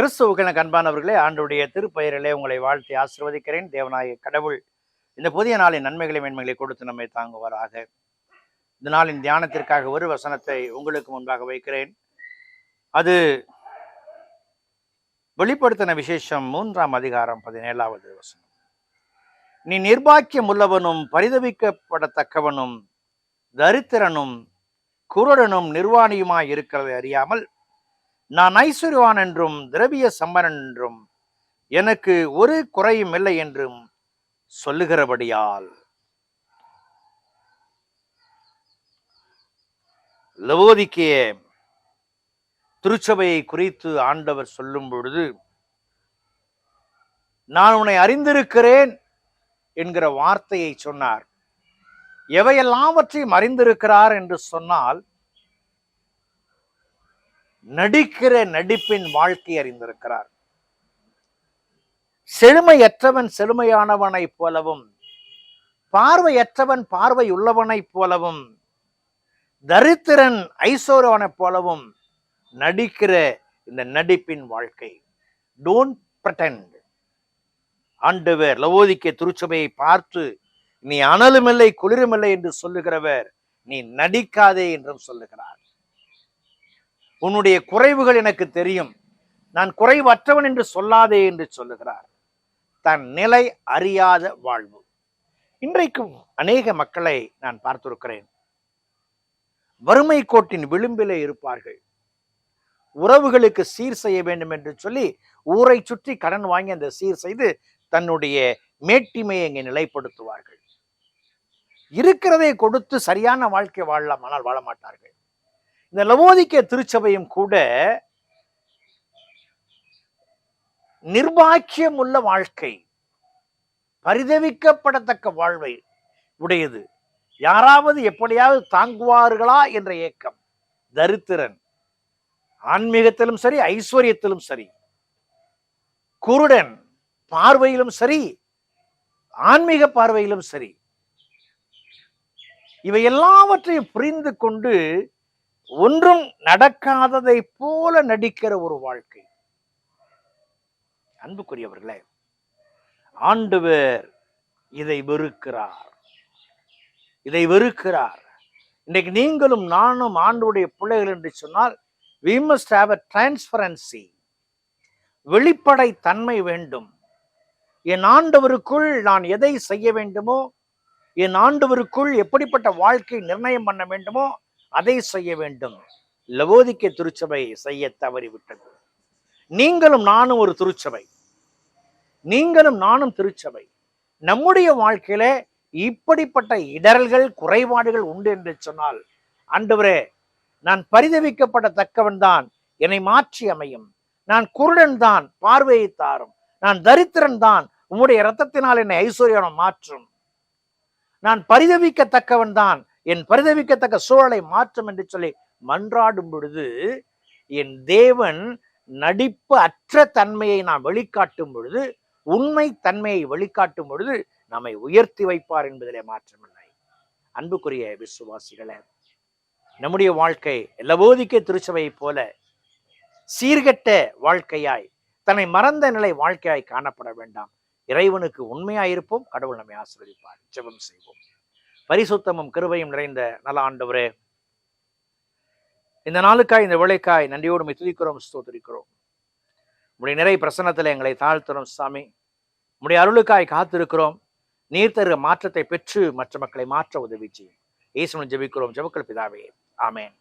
கிறிஸ்துவுக்கு அன்பானவர்களே ஆண்டுடைய திருப்பெயரிலே உங்களை வாழ்த்தி ஆசிர்வதிக்கிறேன். தேவநாய கடவுள் இந்த புதிய நாளின் நன்மைகளை மேன்மைகளை கொடுத்து நம்மை தாங்குவாராக. இந்த நாளின் தியானத்திற்காக ஒரு வசனத்தை உங்களுக்கு முன்பாக வைக்கிறேன். அது வெளிப்படுத்தின விசேஷம் மூன்றாம் அதிகாரம் பதினேழாவது வசனம். நீ நிர்பாக்கியம் உள்ளவனும் பரிதவிக்கப்படத்தக்கவனும் தரித்திரனும் குருடனும் நிர்வாணியுமாய் இருக்கிறதை அறியாமல் நான் ஐஸ்வர்யவான் என்றும் திரவிய சம்பரன் என்றும் எனக்கு ஒரு குறையும் இல்லை என்றும் சொல்லுகிறபடியால். லவோதிக்கே திருச்சபையை குறித்து ஆண்டவர் சொல்லும் பொழுது நான் உன்னை அறிந்திருக்கிறேன் என்கிற வார்த்தையை சொன்னார். எவையெல்லாவற்றையும் அறிந்திருக்கிறார் என்று சொன்னால் நடிக்கிற நடிப்பின் வாழ்க்கை அறிந்திருக்கிறார். செழுமையற்றவன் செழுமையானவனைப் போலவும் பார்வையற்றவன் பார்வை உள்ளவனைப் போலவும் தரித்திரன் ஐசோரவனைப் போலவும் நடிக்கிற இந்த நடிப்பின் வாழ்க்கை. டோன்ட் பிரட்டன்ட் ஆண்டவர் லவோதிக்க திருச்சபையை பார்த்து நீ அனலுமில்லை குளிருமில்லை என்று சொல்லுகிறவர் நீ நடிக்காதே என்றும் சொல்லுகிறார். உன்னுடைய குறைவுகள் எனக்கு தெரியும். நான் குறைவற்றவன் என்று சொல்லாதே என்று சொல்லுகிறார். தன் நிலை அறியாத வாழ்வு. இன்றைக்கும் அநேக மக்களை நான் பார்த்திருக்கிறேன். வறுமை கோட்டின் விளிம்பிலே இருப்பார்கள். உறவுகளுக்கு சீர் செய்ய வேண்டும் என்று சொல்லி ஊரை சுற்றி கடன் வாங்கி அந்த சீர் செய்து தன்னுடைய மேட்டிமையை இங்கே நிலைப்படுத்துவார்கள். இருக்கிறதை கொடுத்து சரியான வாழ்க்கை வாழலாம். ஆனால் வாழ மாட்டார்கள் இந்த லவோதிக்க திருச்சபையும் கூட நிர்பாக்கியம் உள்ள வாழ்க்கை பரிதவிக்கப்படத்தக்க வாழ்வை உடையது. யாராவது எப்படியாவது தாங்குவார்களா என்ற ஏக்கம். தரித்திரன். ஆன்மீகத்திலும் சரி ஐஸ்வர்யத்திலும் சரி. குருடன் பார்வையிலும் சரி ஆன்மீக பார்வையிலும் சரி. இவை எல்லாவற்றையும் புரிந்து கொண்டு ஒன்றும் நடக்காததை போல நடிக்கிற ஒரு வாழ்க்கை. அன்புக்குரியவர்களே ஆண்டவர் இதை வெறுக்கிறார். இதை வெறுக்கிறார். இன்னைக்கு நீங்களும் நானும் ஆண்டுடைய பிள்ளைகள் என்று சொன்னால் we must have a transparency வெளிப்படை தன்மை வேண்டும். என் ஆண்டவருக்குள் நான் எதை செய்ய வேண்டுமோ என் ஆண்டவருக்குள் எப்படிப்பட்ட வாழ்க்கை நிர்ணயம் பண்ண வேண்டுமோ அதை செய்ய வேண்டும். லவோதிக்க திருச்சபை செய்ய தவறிவிட்டது. நீங்களும் நானும் ஒரு திருச்சபை. நீங்களும் நானும் திருச்சபை. நம்முடைய வாழ்க்கையில இப்படிப்பட்ட இடரல்கள் குறைபாடுகள் உண்டு என்று சொன்னால் ஆண்டவரே நான் பரிதவிக்கப்படத்தக்கவன் தான். என்னை மாற்றி அமையும். நான் குருடன் தான் பார்வையை தாரும். நான் தரித்திரன் தான். உம்முடைய ரத்தத்தினால் என்னை ஐஸ்வர்யம் மாற்றும். நான் பரிதவிக்கத்தக்கவன் தான். என் பரிதவிக்கத்தக்க சூழலை மாற்றும் என்று சொல்லி மன்றாடும் பொழுது என் தேவன் நடிப்பு அற்ற தன்மையை நான் வெளிக்காட்டும் பொழுது உண்மை தன்மையை வெளிக்காட்டும் பொழுது நம்மை உயர்த்தி வைப்பார் என்பதிலே மாற்றமில்லை. அன்புக்குரிய விசுவாசிகளே நம்முடைய வாழ்க்கை லவோதிக்க திருச்சபையைப் போல சீர்கெட்ட வாழ்க்கையாய் தன்னை மறந்த நிலை வாழ்க்கையாய் காணப்பட வேண்டாம். இறைவனுக்கு உண்மையாயிருப்போம் கடவுள் நம்மை ஆசீர்வதிப்பார். ஜெபம் செய்வோம். பரிசுத்தமும் கிருபையும் நிறைந்த நல்ல ஆண்டவரே. இந்த நாளுக்காய் இந்த விளைக்காய் நன்றியோடு துதிக்கிறோம் ஸ்தோத்திரிக்கிறோம். உடைய நிறை பிரசன்னத்தில் எங்களை தாழ்த்துறோம் சாமி. உடைய அருளுக்காய் காத்திருக்கிறோம். நீர் தருகிற மாற்றத்தை பெற்று மற்ற மக்களை மாற்ற உதவி செய்யும். ஈஸ்வரன் ஜெபிக்கிறோம். ஜெபக்கள் பிதாவே. ஆமேன்.